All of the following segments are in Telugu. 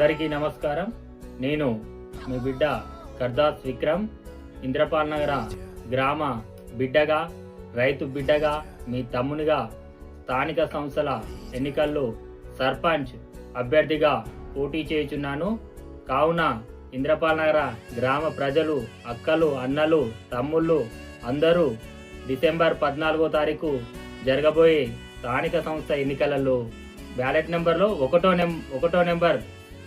అందరికీ నమస్కారం. నేను మీ బిడ్డ కర్దాస్ విక్రమ్. ఇంద్రపాల్ నగర గ్రామ బిడ్డగా రైతు బిడ్డగా మీ తమ్మునిగా స్థానిక సంస్థల ఎన్నికల్లో సర్పంచ్ అభ్యర్థిగా పోటీ చేయుచున్నాను. కావున ఇంద్రపాల్ నగర గ్రామ ప్రజలు అక్కలు అన్నలు తమ్ముళ్ళు అందరూ డిసెంబర్ పద్నాలుగో తారీఖు జరగబోయే స్థానిక సంస్థ ఎన్నికలలో బ్యాలెట్ నెంబర్లో ఒకటో నెం ఒకటో నెంబర్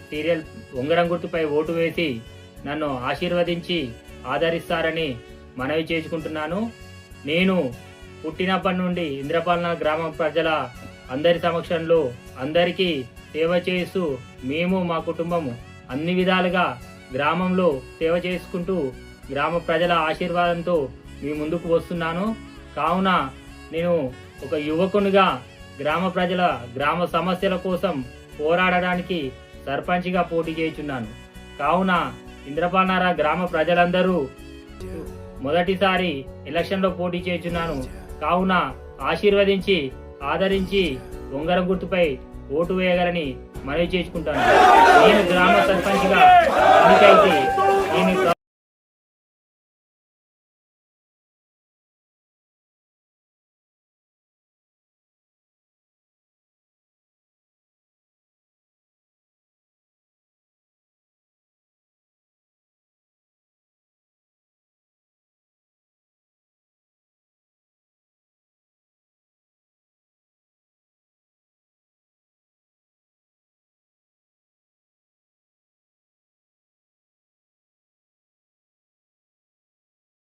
సీరియల్ ఉంగరం గుర్తుపై ఓటు వేసి నన్ను ఆశీర్వదించి ఆదరిస్తారని మనవి చేసుకుంటున్నాను. నేను పుట్టినప్పటి నుండి ఇంద్రపాలన గ్రామ ప్రజల అందరి సమక్షంలో అందరికీ సేవ చేస్తూ మేము మా కుటుంబం అన్ని విధాలుగా గ్రామంలో సేవ చేసుకుంటూ గ్రామ ప్రజల ఆశీర్వాదంతో మీ ముందుకు వస్తున్నాను. కావున నేను ఒక యువకునిగా గ్రామ ప్రజల గ్రామ సమస్యల కోసం పోరాడడానికి సర్పంచ్గా పోటీ చేయుచున్నాను. కావున ఇంద్రపానార గ్రామ ప్రజలందరూ మొదటిసారి ఎలక్షన్లో పోటీ చేయుచున్నాను. కావున ఆశీర్వదించి ఆదరించి ఉంగరం గుర్తుపై ఓటు వేయగలని మనవి చేసుకుంటాను నేను గ్రామ సర్పంచ్గా ఎన్నికైతే